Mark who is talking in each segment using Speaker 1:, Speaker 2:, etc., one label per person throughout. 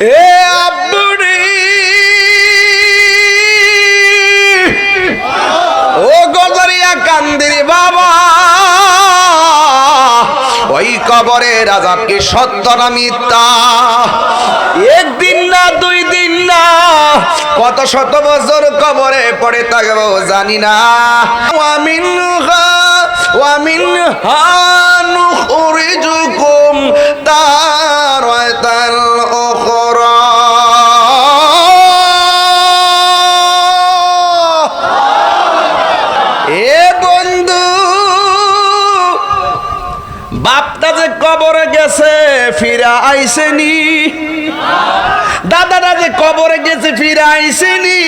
Speaker 1: এ ওই কবরে রাজাব কি সত্য না একদিন না, দুই দিন না, কত শত বছর কবরে পড়ে থাকব জানি না। ওয়ামিন ওয়ামিন হানুখরিজুকুম তারাতাল গেছে ফিরা আইসেনি। দাদাটা যে কবরে গেছে, ফিরা আইসেনি।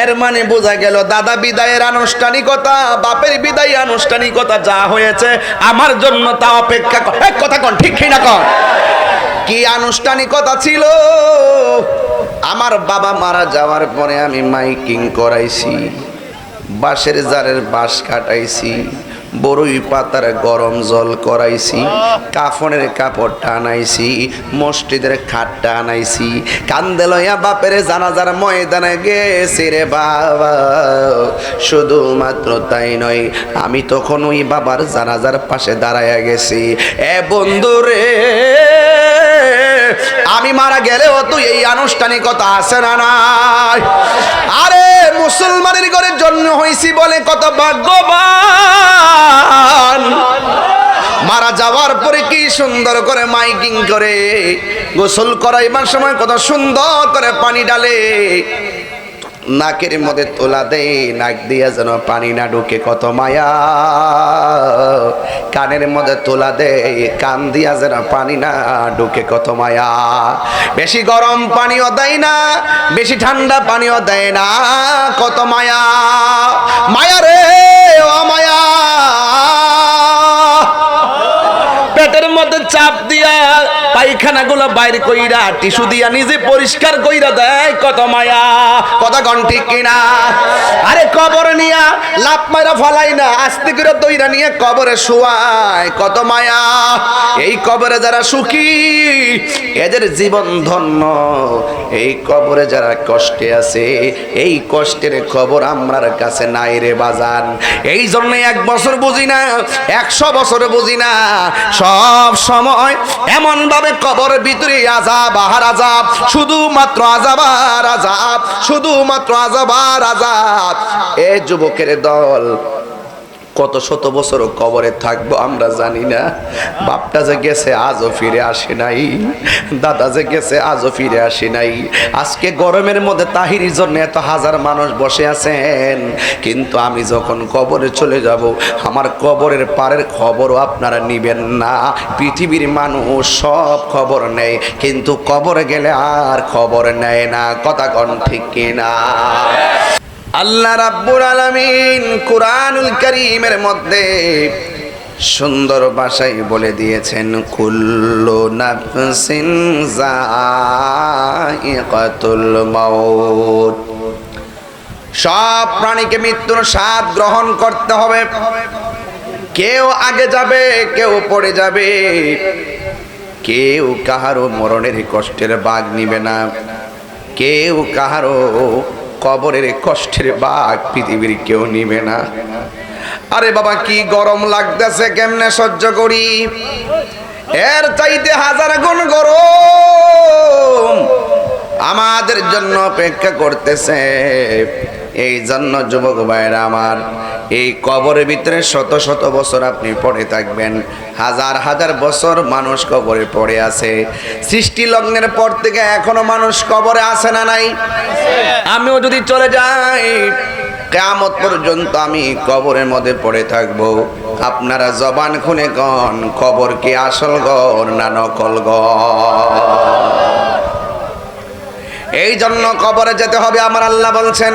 Speaker 1: এর মানে বোঝা গেল, দাদা বিদায়ের আনুষ্ঠানিকতা, বাপের বিদায় আনুষ্ঠানিকতা যা হয়েছে, আমার জন্য তা অপেক্ষা এক কথা কন, ঠিক না কন? কি আনুষ্ঠানিকতা ছিল? আমার বাবা মারা যাওয়ার পরে আমি মাইকিং করাইছি, বাঁশের জারের বাঁশ কাটাইছি। বড়ই পাতার গরম জল করাইছি, কাফনের কাপড় টানাইছি মসজিদের খাটটা আনাইছি, কান্দে লইয়া বাপের জানাজার ময়দানে গেছি রে বাবা। শুধুমাত্র তাই নয়, আমি তখন ওই বাবার জানাজার পাশে দাঁড়াইয়া গেছি। এ বন্ধু রে আমি মারা গেলেও তো এই আনুষ্ঠানিকতা আছে না নাই? আরে, মুসলমানের ঘরে জন্ম হয়েছি বলে কত ভাগ্যবান। মারা যাওয়ার পরে কি সুন্দর করে মাইকিং করে, গোসল করাইবার সময় কত সুন্দর করে পানি ডালে নাকের মধ্যে তোলা দেয় নাক দিয়া যেন পানি না ঢুকে, কত মায়া। কানের মধ্যে তোলা দেয় কান দিয়া যেন পানি না ঢুকে, কত মায়া। বেশি গরম পানিও দেয় না, বেশি ঠান্ডা পানিও দেয় না, কত মায়া। মায়া রে, ও মায়া। পেটের মধ্যে চাপ দিয়া পায়খানা গুলো বাইর কইরা টিস্যু দিয়া নিজে পরিষ্কার কইরা দেয়, কত মায়া, কত ঘন্টি কিনা। আরে কবর নিয়া লাভ মারা ফলাই না, আস্তে করে দইরা নিয়ে কবরে শোয়ায়, কত মায়া। এই কবরে যারা সুখী, এদের জীবন ধন্য এই কবরে যারা কষ্টে আছে, এই কষ্টের খবর আমরার কাছে নাই রে বাজান। এই জন্য এক বছর বুঝি না, একশো বছর বুঝি না। সব সময় এমন ভাবে কবরের ভিতরে আজাব আহার আজাব শুধুমাত্র আজাব আর আজাব শুধুমাত্র আজাব আর আজাব এ যুবকের দল কত শত বছর কবরে থাকব আমরা জানি না। বাপটা যে গেছে আজও ফিরে আসে নাই। দাদা যে গেছে আজও ফিরে আসে নাই। আজকে গরমের মধ্যে তাহিরির জন্য এত হাজার মানুষ বসে আছেন। কিন্তু আমি যখন কবরে চলে যাব, আমার কবরের পারের খবরও আপনারা নিবেন না। পৃথিবীর মানুষ সব খবর নেয়, কিন্তু কবরে গেলে আর খবর নেয় না। কথা কন ঠিক কিনা? আল্লাহ রাব্বুল আলামিন কুরআনুল কারীমের মধ্যে সুন্দর ভাষায় বলে দিয়েছেন, কুল্লু নাফসিন যায়িকাতুল মাউত। সব প্রাণীকে মৃত্যুর স্বাদ গ্রহণ করতে হবে। কেউ আগে যাবে, কেউ পড়ে যাবে। কেউ কাহারও মরণের কষ্টের বাঘ নিবে না। কেউ কাহারও কবরের কষ্টের বাঘ পৃথিবীর কেউ নিবে না। আরে বাবা, কি গরম লাগতেছে, কেমনে সহ্য করি? এর চাইতে হাজার গুণ গরম আমাদের জন্য অপেক্ষা করতেছে। এই জন্য যুবক ভাইরা আমার, এই কবরের ভিতরে শত শত বছর আপনি পড়ে থাকবেন। হাজার হাজার বছর মানুষ কবরে পড়ে আছে। সৃষ্টি লগ্নের পর থেকে এখনও মানুষ কবরে আসে না নাই? আমিও যদি চলে যাই, কেয়ামত পর্যন্ত আমি কবরের মধ্যে পড়ে থাকব। আপনারা জবান খুনে কন, কবর কি আসল গর না নকল গর এই জন্য কবরে যেতে হবে, আমার আল্লাহ বলছেন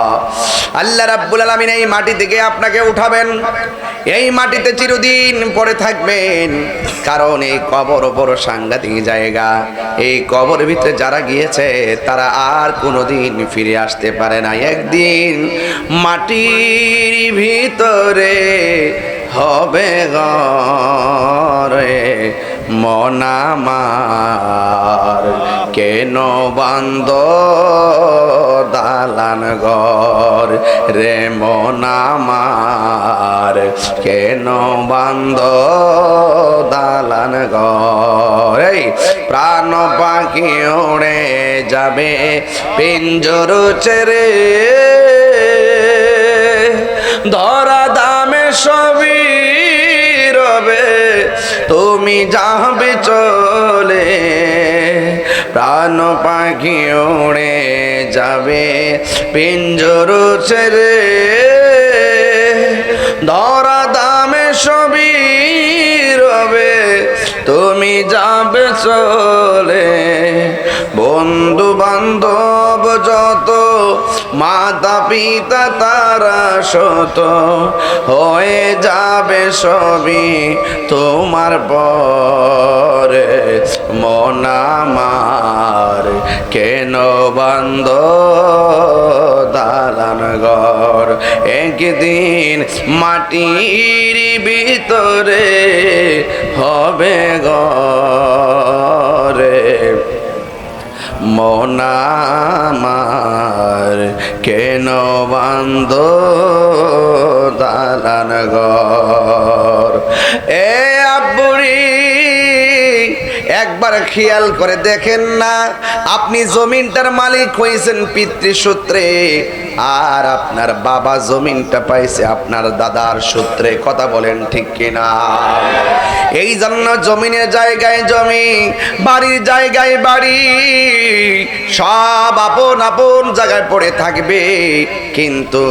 Speaker 1: আল্লাহ রাব্বুল আলামিন এই মাটি থেকে আপনাকে উঠাবেন। এই মাটিতে চিরদিন পড়ে থাকবেন। কারণ এই কবর বড় সাংঘাতিক জায়গা। এই কবর ভিতরে যারা গিয়েছে, তারা আর কোনোদিন ফিরে আসতে পারে না। একদিন মাটির ভিতরে হবে গরে মনামার কেন বান্দ দালান ঘর? রে মনামার কেন বান্দ দালান ঘর? এই প্রাণ পাখি ওড়ে যাবে পিঞ্জর চেরে ধরা তুমি যাবে চলে, প্রাণ পাখি উড়ে যাবে পিঞ্জর ছেড়ে। ধরা দামে সবই রবে, তুমি যাবে চলে। বন্ধু বান্ধব যত মাতা পিতা তারা শত হয়ে যাবে সবই তোমার পরে। মনামার কেন বন্ধ? দালান ঘর একদিন মাটির ভিতরে হবে গরে মনামার কেন বান্ধ দালান গর এ খেয়াল করে দেখেন না। আপনি জমিনটার মালিক হয়েছেন পিতৃসূত্রে, আর আপনার বাবা জমিনটা পাইছে আপনার দাদার সূত্রে। কথা বলেন ঠিক কিনা? এই জন্য জমিনের জায়গায় জমি, বাড়ির জায়গায় বাড়ি, সব আপন আপন জায়গায় পড়ে থাকবে। কিন্তু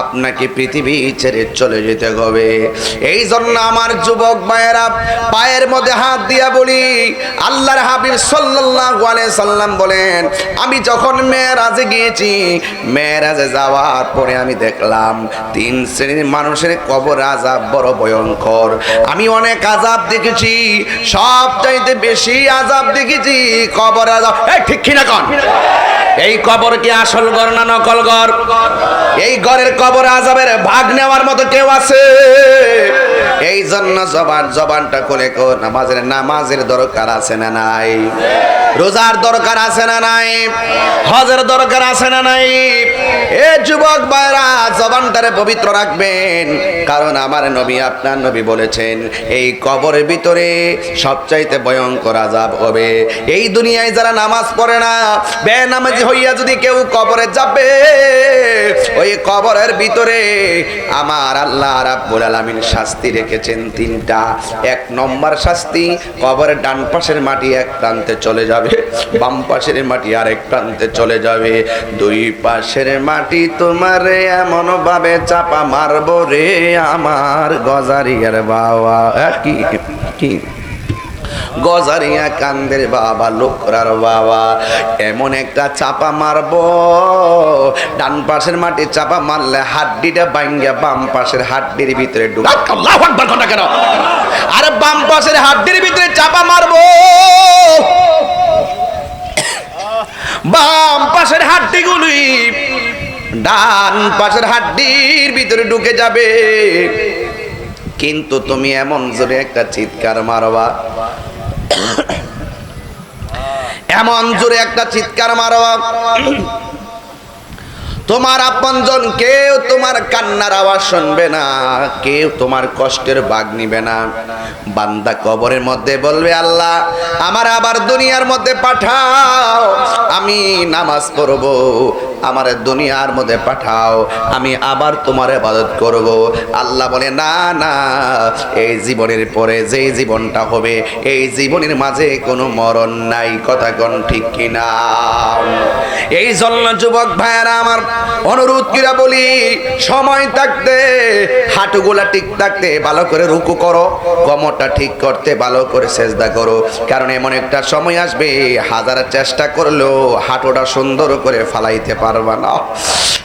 Speaker 1: আপনাকে পৃথিবী ছেড়ে চলে যেতে হবে। এই জন্য আমার যুবক মায়েরা পায়ের মধ্যে হাত দিয়া বলি, আল্লাহর হাবিব সাল্লাল্লাহু আলাইহি সাল্লাম বলেন, আমি যখন মেয়েরাজে গিয়েছি, মেয়েরাজে যাওয়ার পরে আমি দেখলাম, তিন শ্রেণির মানুষের কবর আজাব বড় ভয়ঙ্কর। আমি অনেক আজাব দেখেছি সব চাইতে বেশি আজাব দেখেছি কবর আজাব ঠিক কিনা কন? এই কবর কি আসল ঘর না নকল ঘর? এই ঘরের কবর আজাবের ভাগ নেওয়ার মতো কেউ আছে? এই জন্য জবান, জবানটা খুলে নামাজের নামাজের দরকার আছে না নাই? রোজার দরকার আছে না নাই? হজের দরকার আছে না নাই? এ যুবক ভাইরা জবানটারে পবিত্র রাখবেন। কারণ আমার নবী, আপনার নবী বলেছেন, এই কবরের ভিতরে সবচাইতে ভয়ঙ্কর আজাব হবে। এই দুনিয়ায় যারা নামাজ পড়ে না, বেনামাজি হইয়া যদি কেউ কবরে যাবে, ওই কবরের ভিতরে আমার আল্লাহ রাব্বুল আলামিন শাস্তি রেখেছেন তিনটা। এক নম্বর শাস্তি, কবরের ডান পাশের মাটি এক প্রান্তে চলে যাবে। বাম পাশের মাটি আরেক প্রান্তে চলে যাবে। দুই পাশের মাটি তোমার এমন ভাবে চাপা মারবো রে আমার গজারিয়ার বাবা। কি? কি? গজারিয়া কান্দের বাবা লোকরার বাবা। এমন একটা চাপা মারবো। ডান পাশের মাটি চাপা মারলে হাড্ডিটা ভাঙ্গা বাম পাশের হাড্ডির ভিতরে আরে বাম পাশের হাড্ডির ভিতরে চাপা মারবো। বাম পাশের হাড্ডিগুলি ডান পাশের হাড্ডির ভিতরে ঢুকে যাবে। কিন্তু তুমি এমন জোরে একটা চিৎকার মারবা। এমন জোরে একটা চিৎকার মারবা। তোমার আপনজন কেউ তোমার কান্নার আওয়াজ শুনবে না, কেউ তোমার কষ্টের বাগ নিবে না। বান্দা কবরের মধ্যে বলবে, আল্লাহ, আমার আবার দুনিয়ার মধ্যে পাঠাও, আমি নামাজ পড়ব আমার দুনিয়ার মধ্যে পাঠাও, আমি আবার তোমার ইবাদত করব। আল্লাহ বলে, না না, এই জীবনের পরে যেই জীবনটা হবে, এই জীবনের মাঝে কোনো মরণ নাই। কথা কোন ঠিক কিনা? এই জন্য যুবক ভাইয়ারা, আমার অনুরোধ কিরা বলি, সময় থাকতে, হাঁটুগুলা ঠিক থাকতে ভালো করে রুকু করো, কমরটা ঠিক করতে ভালো করে চেষ্টা করো। কারণ এমন একটা সময় আসবে, হাজার চেষ্টা করলেও হাঁটুটা সুন্দর করে ফালাইতে পারো পারবা না।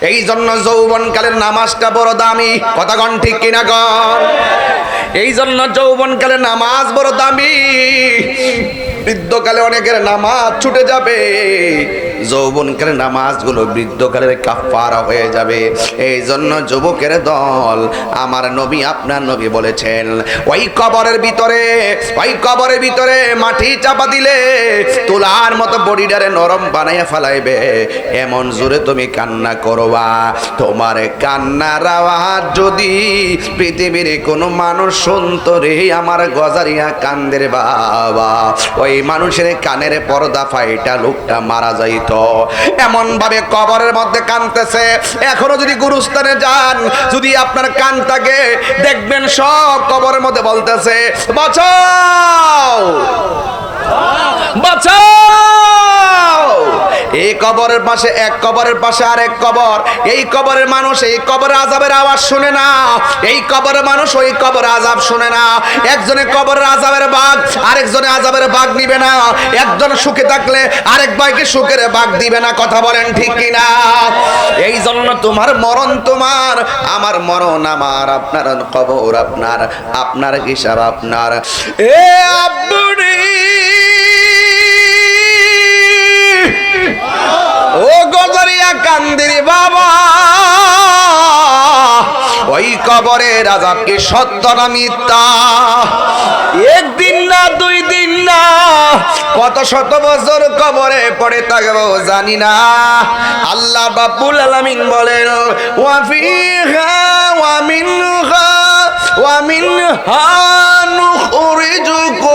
Speaker 1: এই জন্য যৌবনকালের নামাজটা বড় দামি। কথা কন ঠিক কিনা কন? এই জন্য যৌবনকালে নামাজ বড় দামি। বৃদ্ধকালে অনেকের নামাজ ছুটে যাবে। যৌবনকালে নামাজগুলো বৃদ্ধকালের কাফারা হয়ে যাবে। এই জন্য যুবকের দল, আমার নবী আপনার নবী বলেছেন, ওই কবরের ভিতরে, ওই কবরের ভিতরে মাটি চাপা দিলে তুলার মতো বডিটারে নরম বানাইয়া ফেলাইবে। এমন জোরে তুমি কান্না করবা। তোমার কান্নার আওয়াজ যদি পৃথিবীর কোনো মানুষ শুনতো রে, আমার গজারিয়া কান্দের বাবা। ওই মানুষের কানের পর্দা ফাইটা লোকটা মারা যাইত। এমন ভাবে কবরের মধ্যে কানতেছে এখনও যদি গুরুস্থানে যান, যদি আপনার কান থাকে, দেখবেন সব কবরের মধ্যে বলতেছে, বাঁচাও! এই কবরের পাশে, এক কবরের পাশে আর এক কবর। এই কবরের মানুষ, এই কবরের আজাবের আওয়াজ শুনে না। এই কবরের মানুষ, ওই কবর আজাব শুনে না। একজনে কবরের আজাবের বাঘ, আরেকজনে আজাবের বাঘ নিবে না। একজন সুখে থাকলে আরেক ভাইকে সুখের বাঘ দিবে না। কথা বলেন ঠিক কিনা? এই জন্য তোমার মরণ তোমার, আমার মরণ আমার, আপনার কবর আপনার আপনার হিসাব আপনার। এ আব্বুরি ও গজরিয়া কান্দিরি বাবা, ওই কবরে রাজা কি সত্য না মিথ্যা। একদিন না, দুই দিন না, কত শত বছর কবরে পড়ে থাকব জানি না। আল্লাহ বাবুল আলামিন বলেন ওয়াফিহা ওয়ামিনহা ওয়ামিনহা নুখরিজুকুম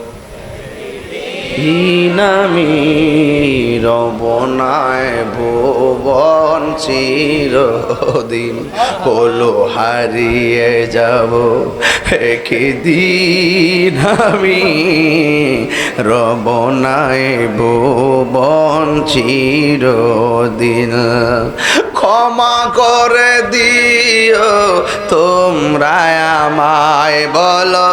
Speaker 1: হিনামি রবনায় ভুবন চিরদিন হলো হারিয়ে যাব। একদিন আমি রবনায় ভুবন চিরদিন। ক্ষমা করে দিও তোমরা আমায় বলো।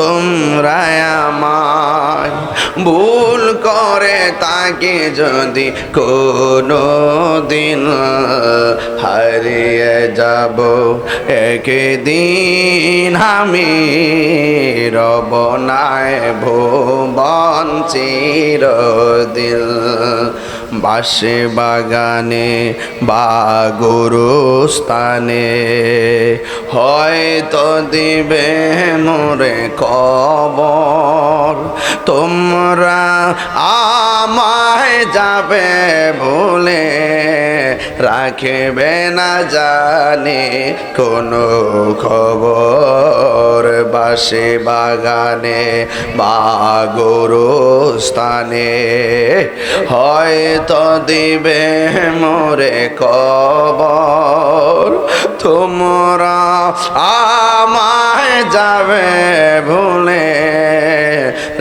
Speaker 1: তোমরা আমায় ভুল করে তাকে যদি কোনো দিন হারিয়ে যাব, একদিন আমি রবনায় ভুবন চিরদিন। বাসে বাগানে, বা গরুস্থানে। হয়তো দিবে মোরে কবর তোমরা আমায় যাবে ভুলে রাখবে না জানে কোনো খবর। বাসে বাগানে, বা গরুস্থানে। হয়তো দিবে মোরে কবর। তোমরা আমায় যাবে ভুলে,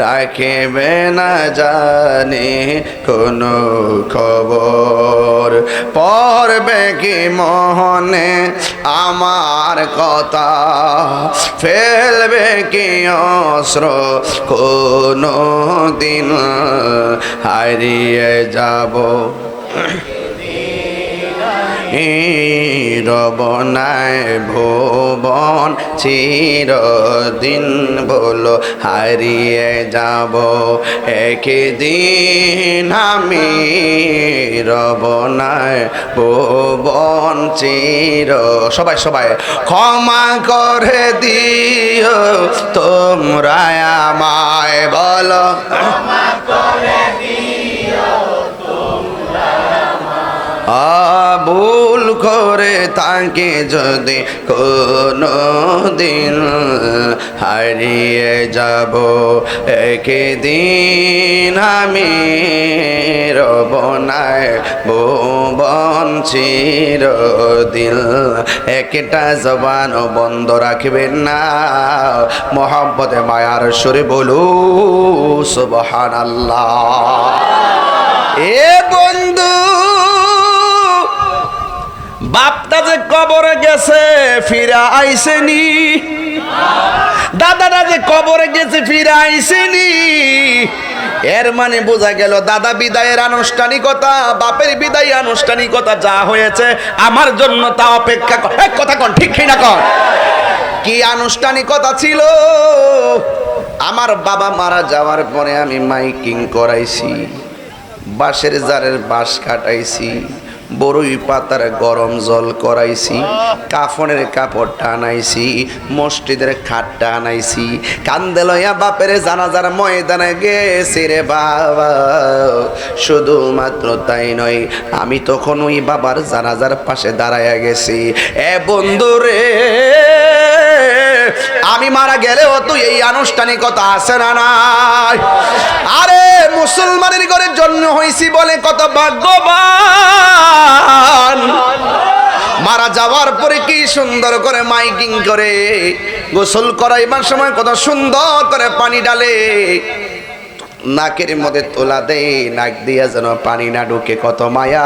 Speaker 1: রাখিবে না জানি কোনো খবর। পড়বে কি মোহনে আমার কথা, ফেলবে কি অস্ত্র কোনো দিন হারিয়ে যাব। রবনায় ভুবন, চিরদিন বলো হারিয়ে যাব। একদিন আমি রবনায় ভুবন, চির সবাই সবাই, ক্ষমা করে দিও তোমরা আমায় বলো। ভুল করে তাকে যদি কোনো দিন হারিয়ে যাব, একদিন আমি রব বনায় ভুবন চিরদিল একটা জবান বন্ধ রাখবেন না মোহাম্মদে মায়ার সুরে বলু সুবহান আল্লাহ এ বন্ধু বাপটা যে কবরে গেছে, ফিরা আইসেনি। দাদাটা যে কবরে গেছে, ফিরা আইসেনি। এর মানে বোঝা গেল, দাদা বিদায়ের আনুষ্ঠানিকতা, বাপের বিদায় আনুষ্ঠানিকতা যা হয়েছে, আমার জন্য তা অপেক্ষা এক কথা কন, ঠিক না কন? কি আনুষ্ঠানিকতা ছিল? আমার বাবা মারা যাওয়ার পরে আমি মাইকিং করাইছি, বাঁশের জারের বাঁশ কাটাইছি বড়ই পাতার গরম জল করাইছি, কাফনের কাপড় টানাইছি, মসজিদের খাট টানাইছি, কান্দে লইয়া বাপের জানাজার ময়দানে গেছি রে বাবা। শুধুমাত্র তাই নয়, আমি তখন ওই বাবার জানাজার পাশে দাঁড়াইয়া গেছি। এ বন্ধু রে আমি মারা গেলেও তো এই আনুষ্ঠানিকতা আছে না নাই? আরে, মুসলমানের ঘরে জন্ম হয়েছি বলে কত ভাগ্যবান। মারা যাওয়ার পরে কি সুন্দর করে মাইকিং করে, গোসল করাইবার সময় কত সুন্দর করে পানি ডালে নাকের মধ্যে তোলা দেয় নাক দিয়া যেন পানি না ঢুকে, কত মায়া।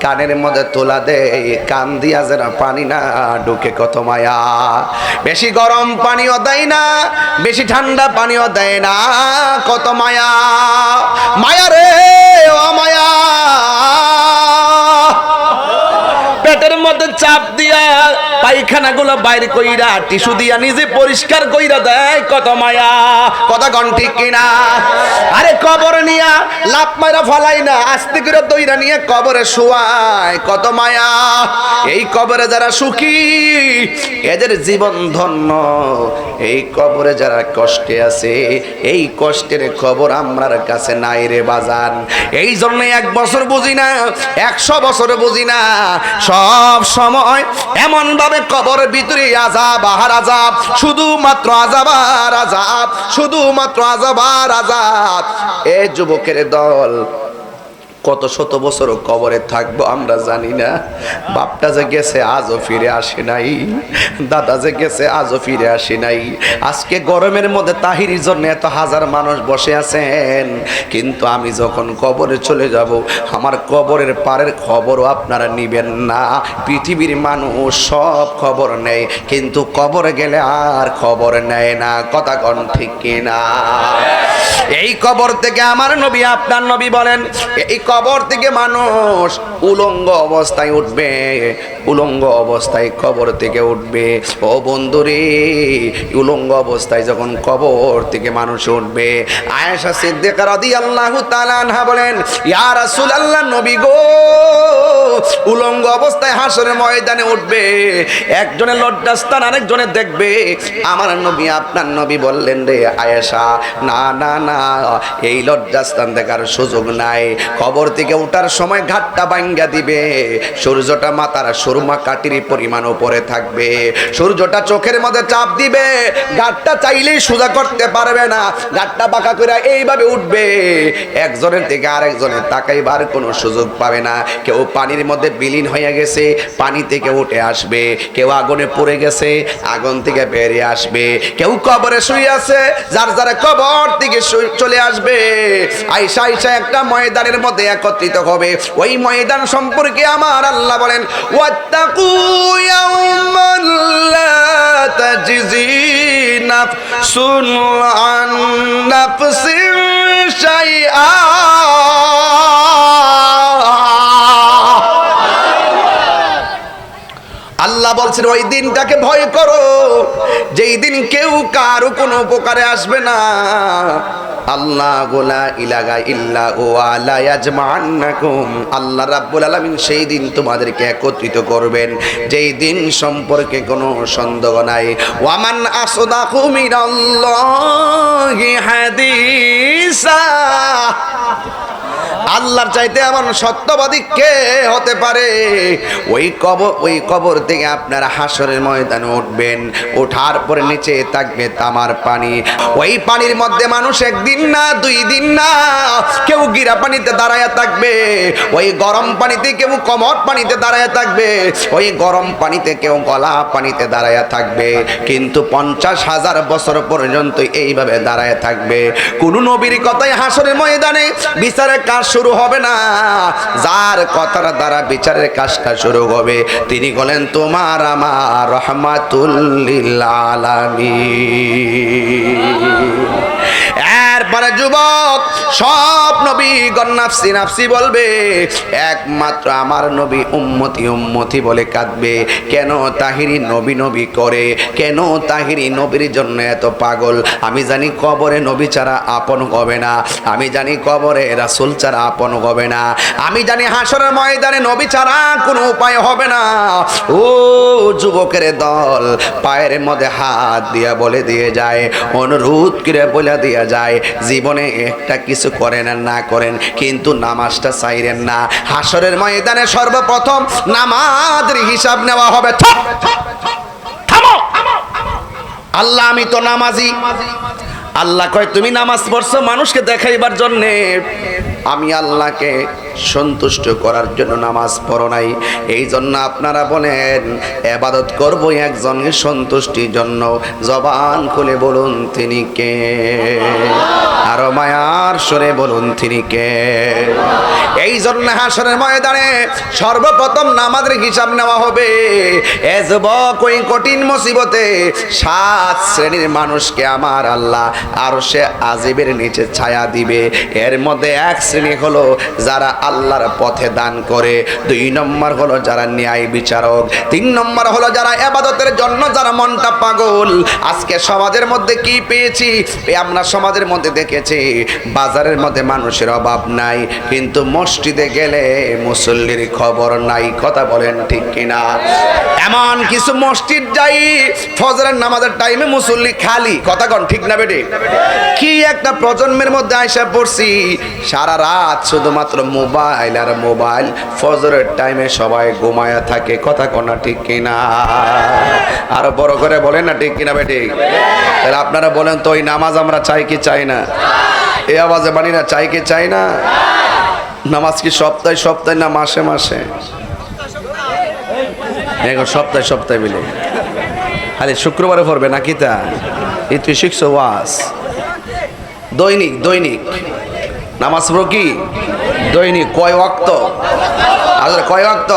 Speaker 1: কানের মধ্যে তোলা দেয় কান দিয়া যেন পানি না ঢুকে, কত মায়া। বেশি গরম পানিও দেয় না, বেশি ঠান্ডা পানিও দেয় না, কত মায়া। মায়া রে, ও মায়া। পেটের মধ্যে চাপ দিয়া পায়খানা গুলো বাইর কইরা টিস্যু দিয়া নিজে পরিষ্কার কইরা দেয়, কত মায়া গন ঠিক কিনা। আরে কবর নিয়া লাভ মাইরা ফলাই না, আস্তে করে দইরা নিয়ে কবরে শোয়ায়, কত মায়া। এই কবরে যারা সুখী, এদের জীবন ধন্য। এই কবরে যারা কষ্টে আছে, এই কষ্টের খবর আমরার কাছে নাই রে বাজান। এই জন্য এক বছর বুঝি না, একশো বছর বুঝি না, সব সময় এমন ভাবে কবর ভিতরে আজাব আহার আজাব শুধুমাত্র আজাব আর আজাব শুধুমাত্র আজাব আর আজাব এ যুবকের দল কত শত বছর কবরে থাকব আমরা জানি না। বাপটা যে গেছে আজও ফিরে আসে নাই। দাদা যে গেছে আজও ফিরে আসে নাই। আজকে গরমের মধ্যে তাহিরির জন্য এত হাজার মানুষ বসে আছেন। কিন্তু আমি যখন কবরে চলে যাব, আমার কবরের পারের খবরও আপনারা নিবেন না। পৃথিবীর মানুষ সব খবর নেয়, কিন্তু কবরে গেলে আর খবর নেয় না। কথা কন ঠিক কিনা? এই কবর থেকে আমার নবী, আপনার নবী বলেন, এই কবর থেকে মানুষ উলঙ্গ অবস্থায় উঠবে, উলঙ্গ অবস্থায় কবর থেকে উঠবে। ও বন্ধুরে, উলঙ্গ অবস্থায় যখন কবর থেকে মানুষ উঠবে, আয়েশা সিদ্দিকা রাদিয়াল্লাহু তাআলা আনহা বলেন, ইয়া রাসূলুল্লাহ, নবী গো, উলঙ্গ অবস্থায় হাসরের ময়দানে উঠবে। একজনের লজ্জাস্থান আরেকজনে দেখবে। আমার নবী, আপনার নবী বললেন রে আয়েশা, না না না, এই লজ্জাস্থান দেখার সুযোগ নাই। কবর থেকে ওঠার সময় ঘাটটা ভাঙ্গা দিবে। সূর্যটা মাথার সুরমা কাটির পরিমাণ উপরে থাকবে। সূর্যটা চোখের মধ্যে চাপ দিবে। ঘাটটা চাইলেই সোজা করতে পারবে না। ঘাটটা বাঁকা করে এইভাবে উঠবে। একজনের থেকে আরেকজনের তাকাইবার কোনো সুযোগ পাবে না। কেউ পানির মধ্যে বিলীন হয়ে গেছে, পানি থেকে উঠে আসবে। কেউ আগুনে পড়ে গেছে, আগুন থেকে বেরিয়ে আসবে। কেউ কবরে শুয়ে আছে, যার যারা কবর থেকে চলে আসবে। আইসা আইসা একটা ময়দানের মধ্যে একত্রিত হবে। ওই ময়দান সম্পর্কে আমার আল্লাহ বলেন আল্লাহ বলছেন, ওই দিনটাকে ভয় করো। যেই দিন কেউ কারও কোনো উপকারে আসবে না। আল্লাহ গোলা ইলাগা ইল্লা ও আলা আল্লাহ রাব্বুল আলামিন সেই দিন তোমাদেরকে একত্রিত করবেন। যেই দিন সম্পর্কে কোনো সন্দেহ নাই। ওয়ামান আসদাকু মিনাল্লাহি হাদিসা। আল্লাহর চাইতে এমন সত্যবাদী কে হতে পারে? ওই কবর ওই কবর থেকে আপনারা হাসরের ময়দানে উঠবেন। ওঠার পরে নিচে থাকবে তামার পানি। ওই পানির মধ্যে মানুষ একদিন না, দুই দিন না, কেউ গিরা পানিতে দাঁড়ায় থাকবে। ওই গরম পানিতে কেউ কমর পানিতে দাঁড়ায় থাকবে। ওই গরম পানিতে কেউ গলা পানিতে দাঁড়ায় থাকবে। কিন্তু পঞ্চাশ হাজার বছর পর্যন্ত এইভাবে দাঁড়ায় থাকবে। কোন নবীর কথাই হাসরের ময়দানে বিচারের কাজ শুরু হবে না। যার কথার দ্বারা বিচারের কাজটা শুরু হবে, তিনি বলেন, তোমার আমার রহমাতুল্লিল আলামিন। এরপরে যুবক, সব নবী গন্নাফসি নাফসি বলবে। একমাত্র আমার নবী উম্মতি উম্মতি বলে কাঁদবে। কেন তাহিরি নবী নবী করে? কেন তাহিরি নবীর জন্য এত পাগল? আমি জানি কবরে নবী ছাড়া আপন হবে না। আমি জানি কবরে রাসুল ছাড়া আপন হবে না। আমি জানি হাসরের ময়দানে নবী ছাড়া কোনো উপায় হবে না। ও যুবকের দল, পায়ের মধ্যে হাত দিয়া বলে দিয়ে যায়, অনুরোধ করে বলে দিয়ে যায় জীবনে একটা কিছু করেন আর না করেন, কিন্তু নামাজটা চাইরেন না। হাসরের ময়দানে সর্বপ্রথম নামাজ হিসাব নেওয়া হবে! আল্লাহ, আমি তো নামাজি। আল্লাহ কয়, তুমি নামাজ পড়ছো মানুষকে দেখাইবার জন্যে। আমি আল্লাহকে সন্তুষ্ট করার জন্য নামাজ পড়ো নাই। এই জন্য আপনারা বলেন, এবাদত করব একজনকে সন্তুষ্টির জন্য। জবান খুলে বলুন, তিনি কে? আরও মায়ার সরে বলুন, তিনি কে? এই জন্য হাসরের ময়দানে সর্বপ্রথম নামাজের হিসাব নেওয়া হবে। এ যুবক, ওই কঠিন মুসিবতে সাত শ্রেণির মানুষকে আমার আল্লাহ আর সে আজিবের নিচে ছায়া দিবে। এর মধ্যে এক শ্রেণি হলো যারা আল্লাহর পথে দান করে। দুই নম্বর হলো যারা ন্যায় বিচারক, তিন নম্বর হলো যারা এবাদতের জন্য যারা মনটা পাগল। আজকে সমাজের মধ্যে কি পেয়েছি? আমরা সমাজের মধ্যে দেখেছি, বাজারের মধ্যে মানুষের অভাব নাই, কিন্তু মসজিদে গেলে মুসল্লির খবর নাই, কথা বলেন ঠিক কিনা? এমন কিছু মসজিদ যাই, ফজরের নামাজের টাইমে মুসল্লি খালি, কথা কন ঠিক না বেটে কি একটা প্রজন্মের মধ্যে আয়সা পড়ছি, সারা রাত শুধুমাত্র মোবাইল আর মোবাইল ফজরের টাইমে সবাই ঘুমায়া থাকে। কথা কনা ঠিক কিনা? আর বড় করে বলেন না, ঠিক কিনা বেটি? তাহলে আপনারা বলেন তো ওই নামাজ আমরা চাই কি চাই না? এই আওয়াজে বাড়ি না চাই কি চাই না? নামাজ কি সপ্তাহে সপ্তাহে না মাসে মাসে? এখন সপ্তাহে সপ্তাহে মিলে। খালি শুক্রবারে পড়বে নাকি তা? এই তুই শিখছো ওয়াস দৈনিক দৈনিক। নামাজ পড়ো কি? দৈনিক কয় অক্ত আচ্ছা কয় অক্ত